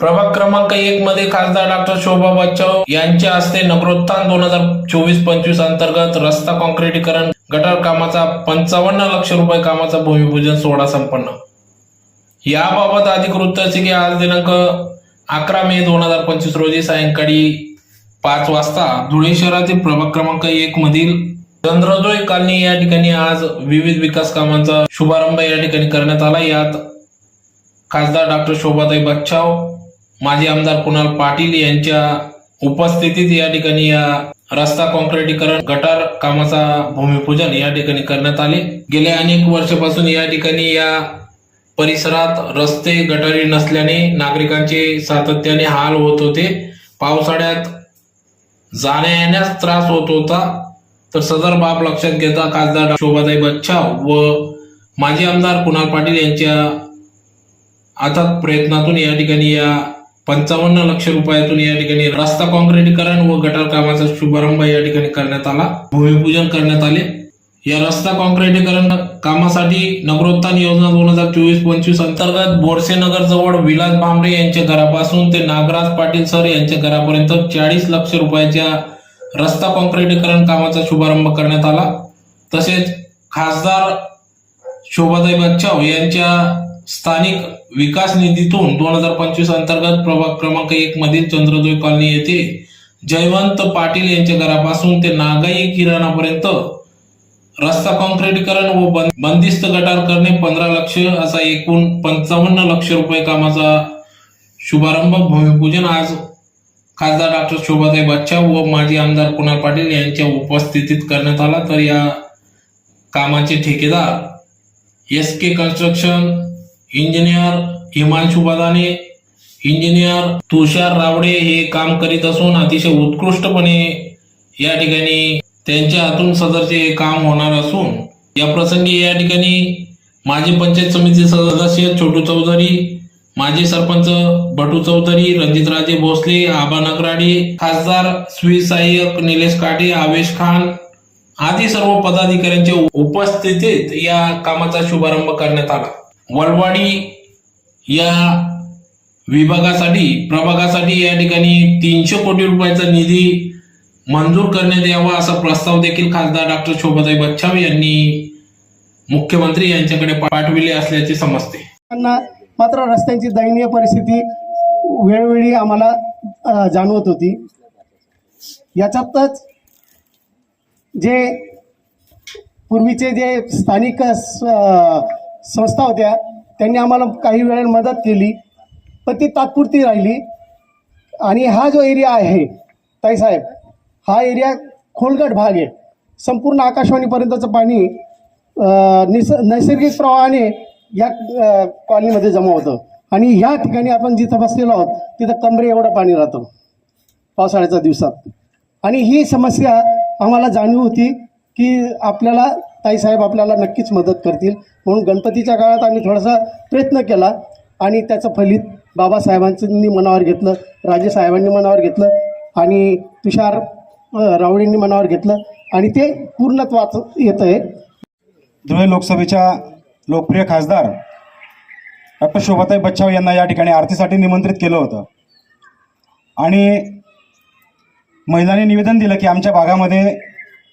प्रभाग क्रमांक एक मध्ये खासदार डॉक्टर शोभा बच्चाव यांच्या हस्ते नगरोत्थान दोन हजार चोवीस पंचवीस अंतर्गत रस्ता कॉन्क्रिटीकरण गटार कामाचा पंचावन्न लक्ष रुपये कामाचा भूमिपूजन सोहळा संपन्न. याबाबत अधिक वृत्त असे की आज दिनांक अकरा मे दोन हजार पंचवीस रोजी सायंकाळी पाच वाजता धुळे शहरातील प्रभाग क्रमांक एक मधील चंद्रजोय कॉलनी या ठिकाणी आज विविध विकास कामांचा शुभारंभ या ठिकाणी करण्यात आला. यात खासदार डॉक्टर शोभाताई बच्चाव माजी आमदार कुणाल पाटील यांच्या उपस्थितीत या ठिकाणी या रस्ता कॉन्क्रिटीकरण गटार कामाचा भूमिपूजन या ठिकाणी करण्यात आले. गेल्या अनेक वर्षापासून या ठिकाणी या परिसरात रस्ते गटारी नसल्याने नागरिकांचे सातत्याने हाल होत होते. पावसाळ्यात जाण्या येण्यास त्रास होत होता. तर सदर बाब लक्षात घेता खासदार शोभाताई बच्छाव व माजी आमदार कुणाल पाटील यांच्या अथक प्रयत्नातून या ठिकाणी या पंचावन्न लक्ष रुपयातून या ठिकाणी रस्ता काँक्रिटीकरण व गटार कामाचा शुभारंभ या ठिकाणी करण्यात आला. भूमिपूजन करण्यात आले. या रस्ता काँक्रिटीकरण कामासाठी नगरोत्थान योजना दोन हजार चोवीस पंचवीस अंतर्गत बोरसे नगर जवळ विलास भांबरे यांच्या घरापासून ते नागराज पाटील सर यांच्या घरापर्यंत चाळीस लक्ष रुपयाच्या रस्ता काँक्रिटीकरण कामाचा शुभारंभ करण्यात आला. तसेच खासदार शोभाताई बच्चाव यांच्या स्थानिक विकास निधीतून दोन हजार पंचवीस अंतर्गत प्रभाग क्रमांक एक मधील चंद्रोदय कॉलनी येथे जयवंत पाटील यांच्या घरापासून ते नागाई किराणापर्यंत रस्ता कॉन्क्रीटीकरण व बंदिस्त गटार करणे पंधरा लक्ष असा एकूण पंचावन्न लक्ष रुपये कामाचा शुभारंभ भूमिपूजन आज खासदार डॉक्टर शोभाताई बच्चा व माजी आमदार कुणाल पाटील यांच्या उपस्थितीत करण्यात आला. तर या कामाचे ठेकेदार S K construction engineer Himanshu Badane engineer Tushar Rawade हे काम करीत असून अतिशय उत्कृष्टपणे या ठिकाणी त्यांच्या हातून सदरचे हे काम होणार असून या प्रसंगी या ठिकाणी माजी पंचायत समिती सदस्य छोटू चौधरी माजी सरपंच भटू चौधरी रणजितराजे भोसले आबा नगराडे खासदार स्वी सहाय्यक निलेश काटे आवेश खान आदी सर्व पदाधिकाऱ्यांच्या उपस्थितीत या कामाचा शुभारंभ करण्यात आला. वलवाडी या विभागासाठी प्रभागासाठी या ठिकाणी तीनशे कोटी रुपयाचा निधी मंजूर करण्यात यावा असा प्रस्ताव देखील खासदार डॉक्टर शोभाताई बच्चाव यांनी मुख्यमंत्री यांच्याकडे पाठविले असल्याचे समजते. त्यांना मात्र रस्त्यांची दयनीय परिस्थिती वेळोवेळी आम्हाला जाणवत होती. याच्यातच जे पूर्वीचे जे स्थानिक संस्था होत्या. त्यांनी आम्हाला काही वेळेला मदत केली. पण ती तात्पुरती राहिली. आणि हा जो एरिया आहे ताईसाहेब हा एरिया खोलगट भाग आहे. संपूर्ण आकाशवाणीपर्यंतचं पाणी निस नैसर्गिक प्रवाहाने या कॉलनीमध्ये जमा होतं. आणि ह्या ठिकाणी आपण जिथं बसलेलो आहोत तिथं कमरे एवढं पाणी राहतं. पावसाळ्याच्या दिवसात. आणि ही समस्या आम्हाला जाणीव होती की आपल्याला ताईसाहेब आपल्याला नक्कीच मदत करतील. म्हणून गणपतीच्या काळात आम्ही थोडासा प्रयत्न केला आणि त्याचं फलित बाबासाहेबांनी मनावर घेतलं राजेसाहेबांनी मनावर घेतलं आणि तुषार रावळींनी रावळेंनी मनावर घेतलं आणि ते पूर्णत्वाच येत आहे. धुळे लोकसभेच्या लोकप्रिय खासदार डॉक्टर शोभाताई बच्चाव यांना या ठिकाणी आरतीसाठी निमंत्रित केलं होतं. आणि महिलांनी निवेदन दिलं की आमच्या भागामध्ये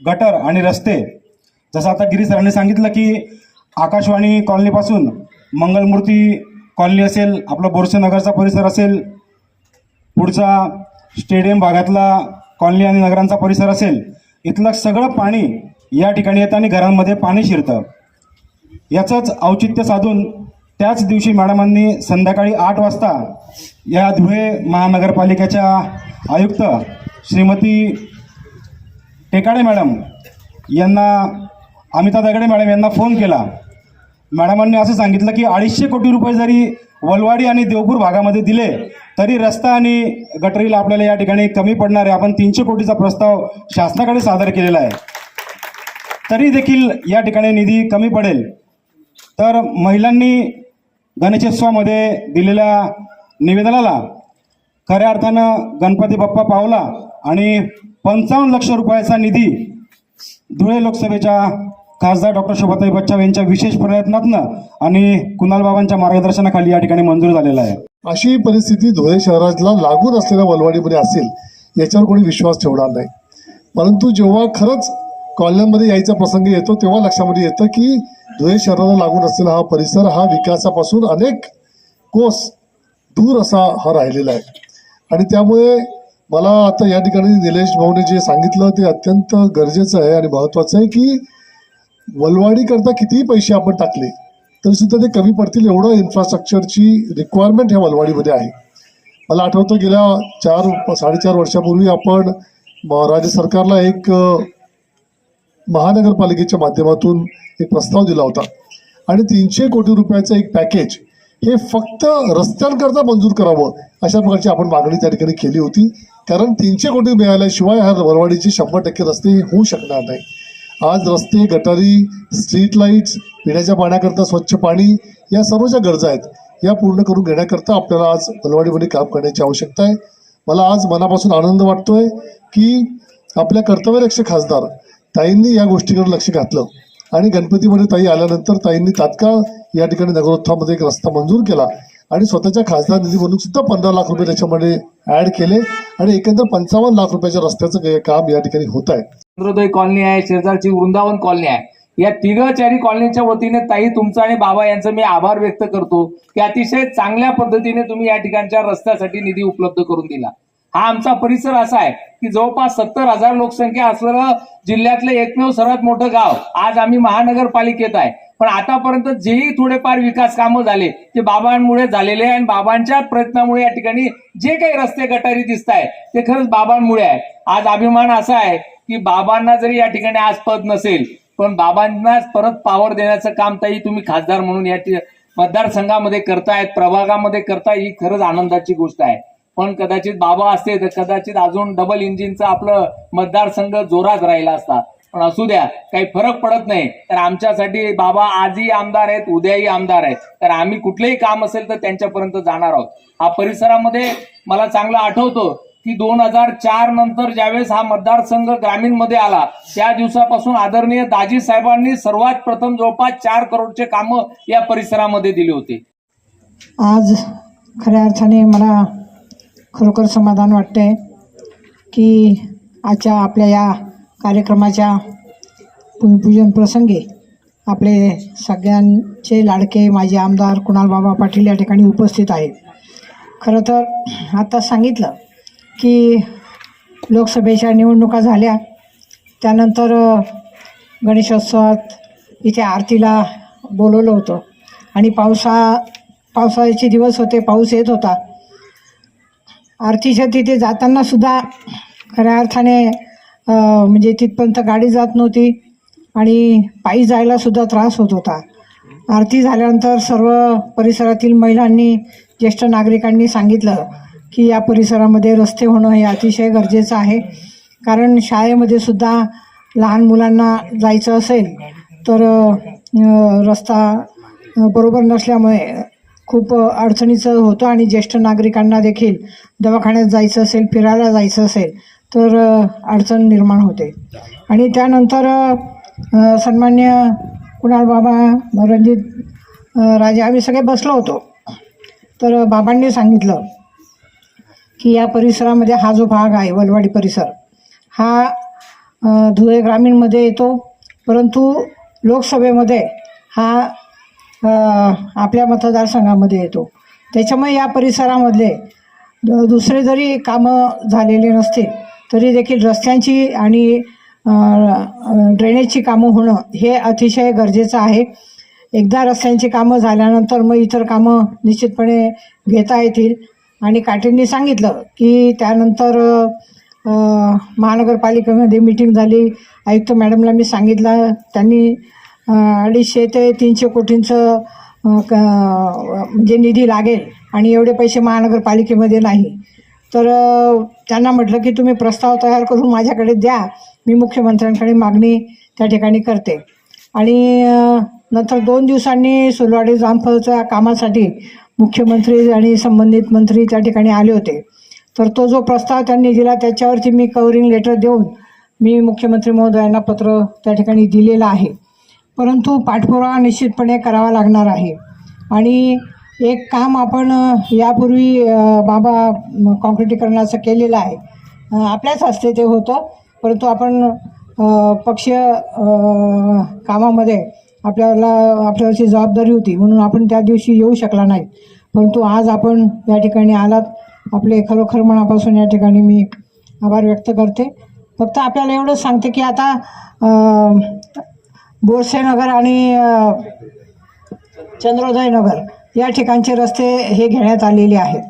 गटर आणि रस्ते जसं आता गिरीश सरांनी सांगितलं की आकाशवाणी कॉलनीपासून मंगलमूर्ती कॉलनी असेल आपला बोरसेनगरचा परिसर असेल पुढचा स्टेडियम भागातला कॉलनी आणि नगरांचा परिसर असेल इथलं सगळं पाणी या ठिकाणी येतं आणि घरांमध्ये पाणी शिरतं. याचंच औचित्य साधून त्याच दिवशी मॅडमांनी संध्याकाळी आठ वाजता या धुळे महानगरपालिकेच्या आयुक्त श्रीमती टेकाडे मॅडम यांना अमिता दगडे मॅडम यांना फोन केला. मॅडमांनी असं सांगितलं की अडीचशे कोटी रुपये जरी वलवाडी आणि देवपूर भागामध्ये दिले तरी रस्ता आणि गटरीला आपल्याला या ठिकाणी कमी पडणार आहे. आपण तीनशे कोटीचा प्रस्ताव शासनाकडे सादर केलेला आहे. तरी देखील या ठिकाणी निधी कमी पडेल. तर महिलांनी गणेशोत्सवामध्ये दिलेल्या निवेदनाला खऱ्या अर्थानं गणपती बाप्पा पावला आणि पंचावन्न लक्ष रुपयाचा निधी धुळे लोकसभेच्या खासदार डॉक्टर शोभाताई बच्चाव यांच्या विशेष प्रयत्नातनं आणि कुणाल बाबांच्या मार्गदर्शनाखाली या ठिकाणी मंजूर झालेला आहे. अशी परिस्थिती धुळे शहराला लागून असलेल्या वलवाडीमध्ये असेल याच्यावर कोणी विश्वास ठेवणार नाही. परंतु जेव्हा खरंच कॉलन्यांमध्ये यायचा प्रसंग येतो तेव्हा लक्षामध्ये येतं की धुळे शहराला लागून असलेला हा परिसर हा विकासापासून अनेक कोस दूर असा हा राहिलेला आहे. आणि त्यामुळे मला आता या ठिकाणी निलेश भाऊने जे सांगितलं ते अत्यंत गरजेचं आहे आणि महत्त्वाचं आहे की वलवाडीकरता कितीही पैसे आपण टाकले तरी सुद्धा ते कमी पडतील एवढं इन्फ्रास्ट्रक्चरची रिक्वायरमेंट ह्या वलवाडीमध्ये आहे. मला आठवतं गेल्या चार साडेचार वर्षापूर्वी आपण राज्य सरकारला एक महानगरपालिकेच्या माध्यमातून एक प्रस्ताव दिला होता. आणि तीनशे कोटी रुपयाचं एक पॅकेज हे फक्त रस्त्यांकरता मंजूर करावं अशा प्रकारची आपण मागणी त्या ठिकाणी केली होती. कारण तीनशे कोटी मिळाल्याशिवाय ह्या वरवाडीचे शंभर टक्के रस्ते होऊ शकणार नाही. आज रस्ते गटारी स्ट्रीट लाईट्स पिण्याच्या पाण्याकरता स्वच्छ पाणी या सर्व ज्या गरजा आहेत. या पूर्ण करून घेण्याकरता आपल्याला आज बलवाडीमध्ये काम करण्याची आवश्यकता आहे. मला आज मनापासून आनंद वाटतोय की आपल्या कर्तव्यरक्षक खासदार ताईंनी या गोष्टीकडे लक्ष घातलं. आणि गणपतीमध्ये ताई आल्यानंतर ताईंनी तात्काळ या ठिकाणी नगरोत्थामध्ये एक रस्ता मंजूर केला. आणि स्वतःच्या खासदार निधी म्हणून सुद्धा पंधरा लाख रुपये त्याच्यामध्ये ऍड केले आणि एकंदर पंचावन्न लाख रुपयाच्या रस्त्याचं काम या ठिकाणी होत आहे. चंद्रोदय कॉलनी आहे शेजारची वृंदावन कॉलनी आहे. या तिघ चारी कॉलनीच्या वतीने ताई तुमचा आणि बाबा यांचं मी आभार व्यक्त करतो की अतिशय चांगल्या पद्धतीने तुम्ही या ठिकाणच्या रस्त्यासाठी निधी उपलब्ध करून दिला. हा आमचा परिसर असा आहे की जवळपास सत्तर हजार लोकसंख्या असलेलं जिल्ह्यातलं एकमेव सर्वात मोठं गाव आज आम्ही महानगरपालिकेत आहे. पण आतापर्यंत जेही थोडेफार विकास कामं झाले ते बाबांमुळे झालेले आहे आणि बाबांच्या प्रयत्नामुळे या ठिकाणी जे काही रस्ते गटारी दिसत आहे ते खरंच बाबांमुळे आहे आज अभिमान असा आहे की बाबांना जरी या ठिकाणी आज पद नसेल पण बाबांना परत पावर देण्याचं काम ताई तुम्ही खासदार म्हणून या मतदारसंघामध्ये करतायत प्रभागामध्ये करताय ही खरंच आनंदाची गोष्ट आहे. पण कदाचित बाबा असते तर कदाचित अजून डबल इंजिनचं आपलं मतदारसंघ जोरात राहिला असता. पण असू द्या काही फरक पडत नाही. तर आमच्यासाठी बाबा आजही आमदार आहेत उद्याही आमदार आहेत. तर आम्ही कुठलंही काम असेल तर त्यांच्यापर्यंत जाणार आहोत. हा परिसरामध्ये मला चांगलं आठवतं की दोन हजार चार नंतर ज्यावेळेस हा मतदारसंघ ग्रामीणमध्ये आला त्या दिवसापासून आदरणीय दाजी साहेबांनी सर्वात प्रथम जवळपास चार करोडचे कामं या परिसरामध्ये दिले होते. आज खऱ्या अर्थाने मला खरोखर समाधान वाटतंय की आजच्या आपल्या या कार्यक्रमाच्या भूमिपूजन प्रसंगी आपले सगळ्यांचे लाडके माजी आमदार कुणालबाबा पाटील या ठिकाणी उपस्थित आहेत. खरं तर आता सांगितलं की लोकसभेच्या निवडणुका झाल्या. त्यानंतर गणेशोत्सवात इथे आरतीला बोलवलं होतं. आणि पावसा पावसाळ्याचे दिवस होते पाऊस येत होता. आरतीच्या तिथे जाताना सुद्धा खऱ्या अर्थाने म्हणजे तिथपर्यंत गाडी जात नव्हती आणि पायी जायला सुद्धा त्रास होत होता. आरती झाल्यानंतर सर्व परिसरातील महिलांनी ज्येष्ठ नागरिकांनी सांगितलं की या परिसरामध्ये रस्ते होणं हे अतिशय गरजेचं आहे. कारण शाळेमध्ये सुद्धा लहान मुलांना जायचं असेल तर रस्ता बरोबर नसल्यामुळे खूप अडचणीचं होतं आणि ज्येष्ठ नागरिकांना देखील दवाखान्यात जायचं असेल फिरायला जायचं असेल तर अडचण निर्माण होते. आणि त्यानंतर सन्मान्य कुणाल बाबा रणजित राजे आम्ही सगळे बसलो होतो. तर बाबांनी सांगितलं की या परिसरामध्ये हा जो भाग आहे वलवाडी परिसर हा धुळे ग्रामीणमध्ये येतो. परंतु लोकसभेमध्ये हा आपल्या मतदारसंघामध्ये येतो. त्याच्यामुळे या परिसरामधले दुसरे जरी कामं झालेले नसतील तरी देखील रस्त्यांची आणि ड्रेनेजची कामं होणं हे अतिशय गरजेचं आहे. एकदा रस्त्यांची कामं झाल्यानंतर मग इतर कामं निश्चितपणे घेता येतील. आणि काटेंनी सांगितलं की त्यानंतर महानगरपालिकेमध्ये मीटिंग झाली. आयुक्त मॅडमला मी सांगितलं त्यांनी अडीचशे ते तीनशे कोटींचं म्हणजे निधी लागेल आणि एवढे पैसे महानगरपालिकेमध्ये नाही. तर त्यांना म्हटलं की तुम्ही प्रस्ताव तयार करून माझ्याकडे द्या. मी मुख्यमंत्र्यांकडे मागणी त्या ठिकाणी करते. आणि नंतर दोन दिवसांनी सुलवाडी जामफळच्या कामासाठी मुख्यमंत्री आणि संबंधित मंत्री त्या ठिकाणी आले होते. तर तो जो प्रस्ताव त्यांनी दिला त्याच्यावरती मी कवरिंग लेटर देऊन मी मुख्यमंत्री महोदयांना पत्र त्या ठिकाणी दिलेलं आहे. परंतु पाठपुरावा निश्चितपणे करावा लागणार आहे. आणि एक काम आपण यापूर्वी बाबा काँक्रिटीकरणाचं केलेलं आहे. आपल्याच हस्ते ते होतं परंतु आपण अ, पक्षीय कामामध्ये आपल्याला आपल्यावरची जबाबदारी होती म्हणून आपण त्या दिवशी येऊ शकला नाही. परंतु आज आपण या ठिकाणी आलात. आपले खरोखर मनापासून या ठिकाणी मी आभार व्यक्त करते. फक्त आपल्याला एवढंच सांगते की आता अ, नगर आणि चंद्रोदयनगर नगर या ठिकाणचे रस्ते हे घेण्यात आलेले आहेत.